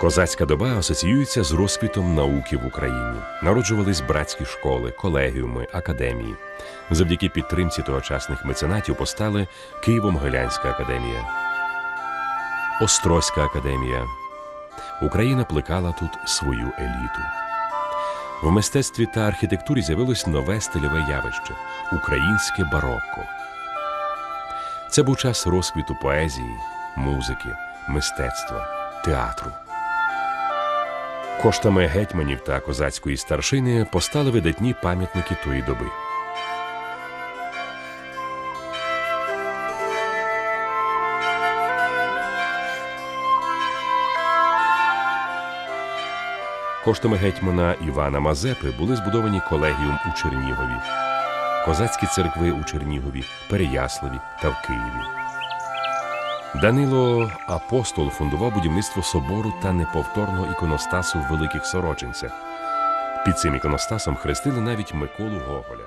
Козацька доба асоціюється з розквітом науки в Україні. Народжувались братські школи, колегіуми, академії. Завдяки підтримці тогочасних меценатів постали Києво-Могилянська академія, Острозька академія. Україна плекала тут свою еліту. В мистецтві та архітектурі з'явилось нове стильове явище українське барокко. Це був час розквіту поезії, музики, мистецтва, театру. Коштами гетьманів та козацької старшини постали видатні пам'ятники тої доби. Коштами гетьмана Івана Мазепи були збудовані колегіум у Чернігові, козацькі церкви у Чернігові, Переяславі та в Києві. Данило Апостол фундував будівництво собору та неповторного іконостасу в Великих Сорочинцях. Під цим іконостасом хрестили навіть Миколу Гоголя.